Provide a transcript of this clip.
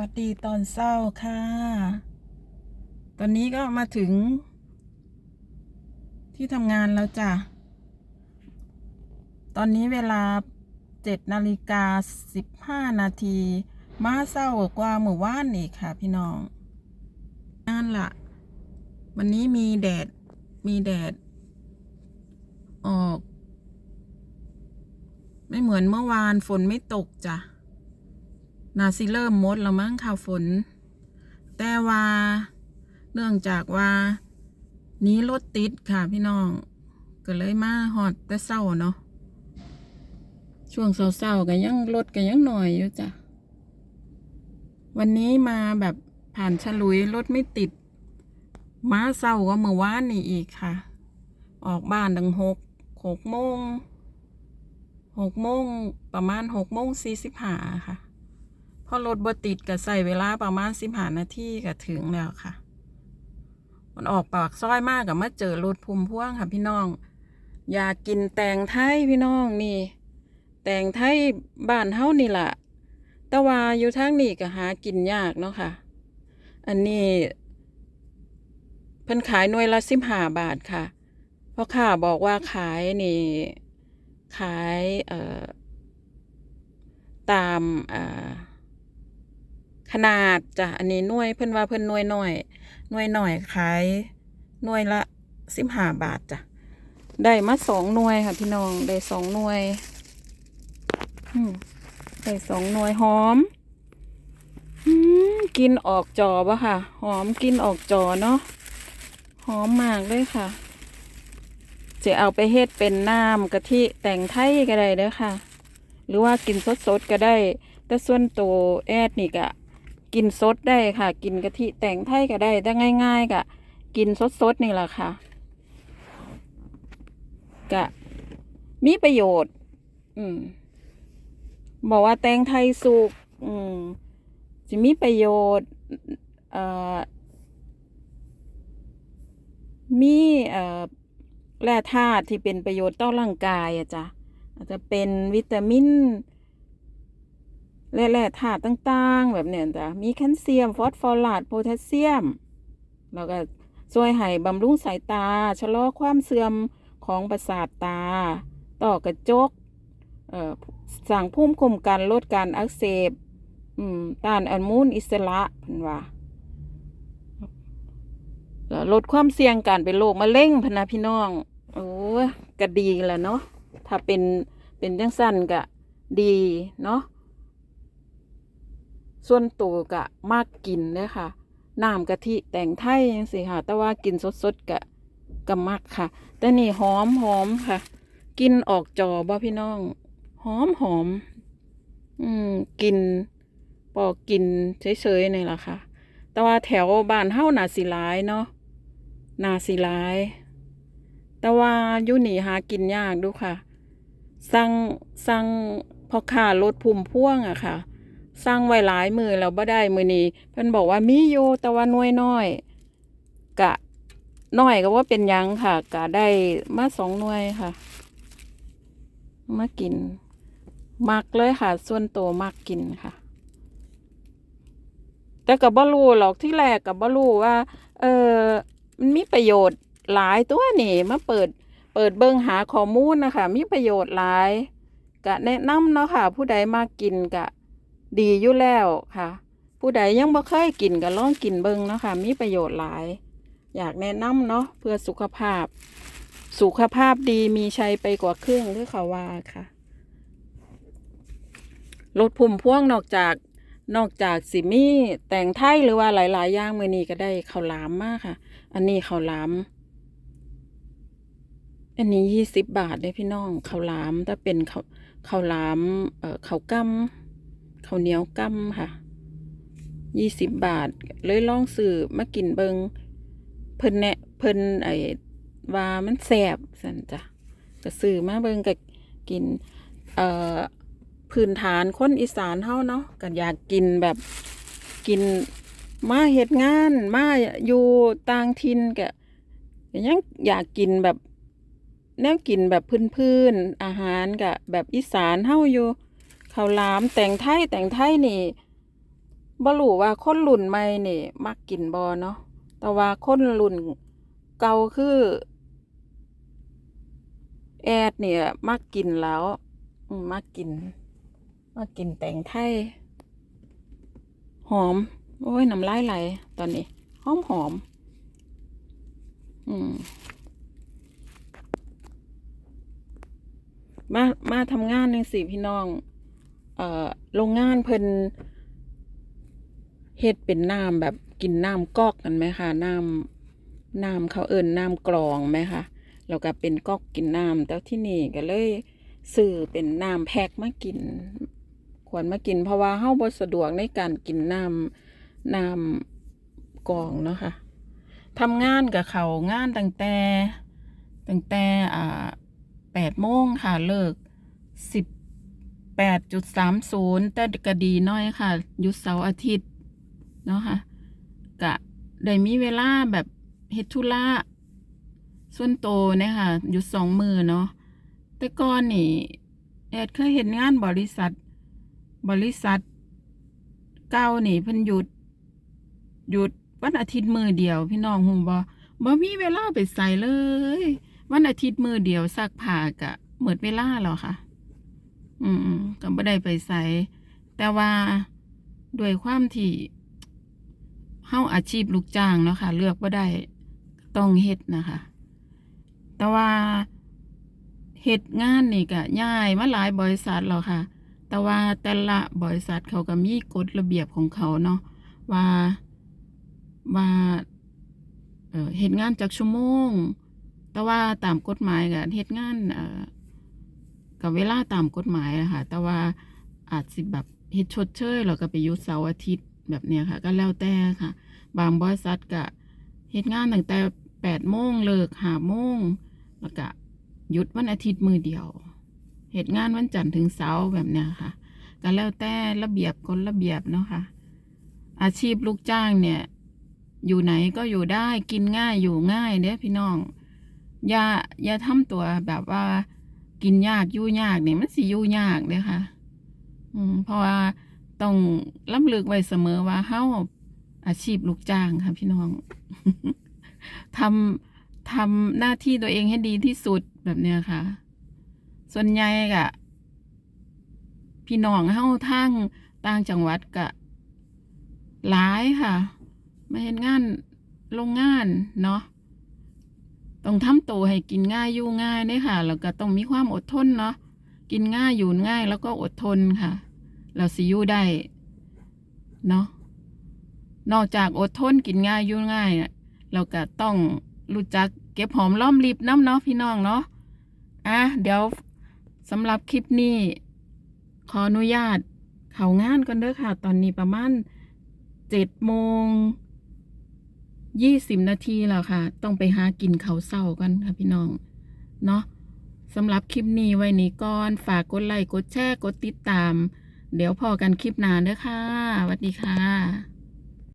วัสดีตอนเศร้าค่ะ ตอนนี้ก็มาถึง ที่ทำงานแล้วจ้ะ ตอนนี้เวลาเจ็ดนาฬิกาสิบห้านาที มาเศร้ากว่าเมื่อวานอีกค่ะพี่น้องนั่นละวันนี้มีแดด มีแดด ออก ไม่เหมือนเมื่อวานฝนไม่ตกจ้ะ นาสิเริ่มมดแล้วมั้งค่ะฝน แต่ว่า เนื่องจากว่า นี้รถติดค่ะพี่น้อง ก็เลยมาหอดแต่เศร้าเนาะ ช่วงเศร้าๆก็ยังรถก็ยังหน่อยอยู่จ้ะ วันนี้มาแบบผ่านฉลุยรถไม่ติดมาเศร้าก็เมื่อวานนี่อีกค่ะ ออกบ้านดังหกหกโมงหกโมงประมาณหกโมงสี่สิบห้าค่ะ อรถบติดก็ใส่เวลาประมาณสิบห้านาทีก็ถึงแล้วค่ะ มันออกปากซอยมากกับมาเจอรถพุ่มพ่วงค่ะพี่น้อง อยากกินแตงไทยพี่น้องนี่ แตงไทยบ้านเฮานี่ล่ะ แต่ว่าอยู่ทางนี้ก็หากินยากเนาะค่ะ อันนี้เพิ่นขายหน่วยละสิบห้าบาทค่ะเพราะข้าบอกว่าขายนี่ขายเอ่อตามอ่า ขนาดจ้ะอันนี้น่วยเพิ่นว่าเพิ่นน่วยหน้อยน่วยหน้อยขายน่วยละสิบห้าบาทจ้ะได้มาสองหน่วยค่ะพี่น้องได้สองหน่วยได้สองหน่วยหอมอืมกินออกจอปะค่ะ หอมกินออกจอเนาะหอมมากเลยค่ะจะเอาไปเฮ็ดเป็นน้ำกะทิแต่งไทยก็ได้เด้อค่ะ หรือว่ากินสดๆก็ได้ แต่ส่วนตัวแอดนี่ก็ กินสดได้ค่ะ กินกะทิแต่งไทยก็ได้แต่ง่ายๆก็กินสดๆนี่แหละค่ะก็มีประโยชน์ อืม บอกว่าแตงไทยสุกอืมจะมีประโยชน์เอ่อมีเอ่อแร่ธาตุที่เป็นประโยชน์ต่อร่างกายอะจ้ะอาจจะเป็นวิตามิน และแร่ธาตุต่างๆ แบบเนี้ยจ้ะมีแคลเซียมฟอสฟอรัสโพแทสเซียม แล้วก็ช่วยให้บำรุงสายตา ชะลอความเสื่อมของประสาทตา ต่อกระจกเอ่อสั่งพุ่มคุมกันลดการอักเสบอืมต้านอนุมูลอิสระพันว่าลดความเสี่ยงการเป็นโรคมะเร็งพนะพี่น้อง โอ้ยก็ดีแหละเนาะถ้าเป็นเป็นจังสั้นก็ดีเนาะ ส่วนตัวก็มากกินเด้อค่ะน้ำกะทิแต่งไทยจังซี่ค่ะ แต่ว่ากินสดๆก็ก็มักค่ะ แต่นี่หอมหอมค่ะ กินออกจอบ่พี่น้อง หอมหอม อืมกินปอกกินเฉยๆนี่แหละค่ะ แต่ว่าแถวบ้านเฮ้านาสิหลายเนาะนาสิหลาย แต่ว่าอยู่นี่หากินยากดูค่ะ สั่งสั่งพ่อค้ารถพุ่มพ่วงอะค่ะ สั่งไว้หลายมือแล้วบ่ได้มือนี้เพิ่นบอกว่ามีอยู่แต่ว่าน่วยน้อยกะน้อยก็ว่าเป็นยังค่ะกะได้มาสองหน่วยค่ะ มากิน มักเลยค่ะ ส่วนตัวมักกินค่ะ แต่กับบ่รู้หรอกที่แรกกับบ่รู้ว่า เออมันมีประโยชน์หลายตัวนี่มาเปิด เปิดเบิงหาข้อมูลนะคะมีประโยชน์หลายกะแนะนำเนาะค่ะ ผู้ใดมากินกะ ดีอยู่แล้วค่ะ ผู้ใดยังบ่เคยกินก็ลองกินเบิ่งเนาะค่ะ มีประโยชน์หลาย อยากแนะนำเนาะเพื่อสุขภาพ สุขภาพดีมีชัยไปกว่าเครึ่องหรือขาว่าค่ะรถพุ่มพ่วงนอกจากนอกจากสิมีแต่งไทยหรือว่าหลาย ๆ อย่างมือนี้ก็ได้ข้าวหลามมากค่ะ อันนี้ข้าวหลามอันนี้ยี่สิบบาทเลยพี่น้องข้าวหลามถ้าเป็นข้าวข้าวหลามเอ่อข้าวกั้ม ข้าวเหนียวกั้มค่ะยี่สิบบาท เลยลองซื้อมากินเบิงเพิ่นแนะเพิ่นไอ้ว่ามันแสบสันจ้ะก็ซื้อมาเบิงก็กิน เอ่อพื้นฐานคนอีสานเฮาเนาะก็อยากกินแบบกินมาเฮ็ดงานมาอยู่ต่างถิ่นก็ยังอยากกินแบบแนวกินแบบพื้นๆอาหารก็แบบอีสานเฮาอยู่ ข้าวหลามแต่งไทยแต่งไทยนี่บ่รู้ว่าคนรุ่นใหม่นี่ มักกินบ่เนาะแต่ว่าคนรุ่นเก่าคือ แอดเนี่ย มักกินแล้วมักกินมักกินแต่งไทยหอม โอ้ยน้ำลายไหลตอนนี้หอมหอม อืมมา มาทำงานจังสิพี่น้อง เอ่อโรงงานเพิ่นเฮ็ดเป็นน้ำแบบกินน้ำกอกกันไหมคะน้ำน้ำเขาเอิ้นน้ำกรองไหมคะแล้วก็เป็นกอกกินน้ำแต่ที่นี่ก็เลยซื้อเป็นน้ำแพ็คมากิน ควรมากิน เพราะว่าเฮาบ่สะดวกในการกินน้ำน้ำกรองเนาะค่ะทำงานกับเขางานตั้งแต่ตั้งแต่อ่าแปดโมงค่ะเลิกสิบ แปดจุดสามศูนย์แต่ก็ดีน้อยค่ะ หยุดเสาร์อาทิตย์ เนาะค่ะกะได้มีเวลาแบบเฮ็ดธุระส่วนโตเนี่ยค่ะหยุดสองมือเนาะแต่ก่อนนี่แอดเคยเห็นงานบริษัท บริษัทเก่านี่เพิ่นหยุด หยุดวันอาทิตย์มือเดียว พี่น้องฮู้บ่บ่มีเวลาไปใส่เลย วันอาทิตย์มือเดียวซักผ้ากะหมดเวลาแล้วค่ะ อืมก็บ่ได้ไปใส่แต่ว่าด้วยความที่เฮาอาชีพลูกจ้างเนาะค่ะ เลือกบ่ได้ต้องเฮ็ดนะคะ แต่ว่าเฮ็ดงานนี่ก็ย้ายมาหลายบริษัทแล้วค่ะ แต่ว่าแต่ละบริษัทเขาก็มีกฎระเบียบของเขาเนาะว่าว่าเออเฮ็ดงานจักชั่วโมง แต่ว่าตามกฎหมายก็เฮ็ดงานเอ่อ กับเวลาตามกฎหมายอะค่ะแต่ว่าอาจสิแบบเฮ็ดชดเชยแล้วก็ไปยุดเสาร์อาทิตย์แบบเนี้ยค่ะ ก็แล้วแต่ค่ะ บางบริษัทก็เฮ็ดงานตั้งแต่แปดโมงเลิกห้าโมงแล้วก็หยุดวันอาทิตย์มือเดียวเหตุงานวันจันทร์ถึงเสาร์แบบเนี้ยค่ะก็แล้วแต่ระเบียบกฎระเบียบเนาะค่ะ อาชีพลูกจ้างเนี่ย อยู่ไหนก็อยู่ได้กินง่ายอยู่ง่ายเด้อพี่น้อง อย่าอย่าทำตัวแบบว่า กินยากยู่ยากเนี่ยมันสิยู่ยากเด้ค่ะ อืม เพราะว่าต้องล้ำลึกไว้เสมอว่าเฮาอาชีพลูกจ้างค่ะพี่น้องทำทำหน้าที่ตัวเองให้ดีที่สุดแบบเนี้ยค่ะ ส่วนใหญ่กะพี่น้องเฮาทางต่างจังหวัดกะหลายค่ะ มาเห็นงานโรงงานเนาะ ต้องทำตัวให้กินง่ายอยู่ง่ายเด้ค่ะ แล้วก็ต้องมีความอดทนเนาะกินง่ายอยู่ง่ายแล้วก็อดทนค่ะ เราสิอยู่ได้เนาะนอกจากอดทนกินง่ายอยู่ง่ายน่ะเราก็ต้องรู้จักเก็บหอมรอมริบน้ำเนาะพี่น้องเนาะอะเดี๋ยวสำหรับคลิปนี้ ขออนุญาตเขางานกันเด้อค่ะ ตอนนี้ประมาณเจ็ดโมง ยี่สิบนาทีแล้วค่ะ ต้องไปหากินเขาเศร้ากันค่ะพี่น้อง เนาะสำหรับคลิปนี้ไว้นี้ก่อน ฝากกดไลค์กดแชร์กดติดตาม เดี๋ยวพอกันคลิปหน้าเด้อค่ะสวัสดีค่ะ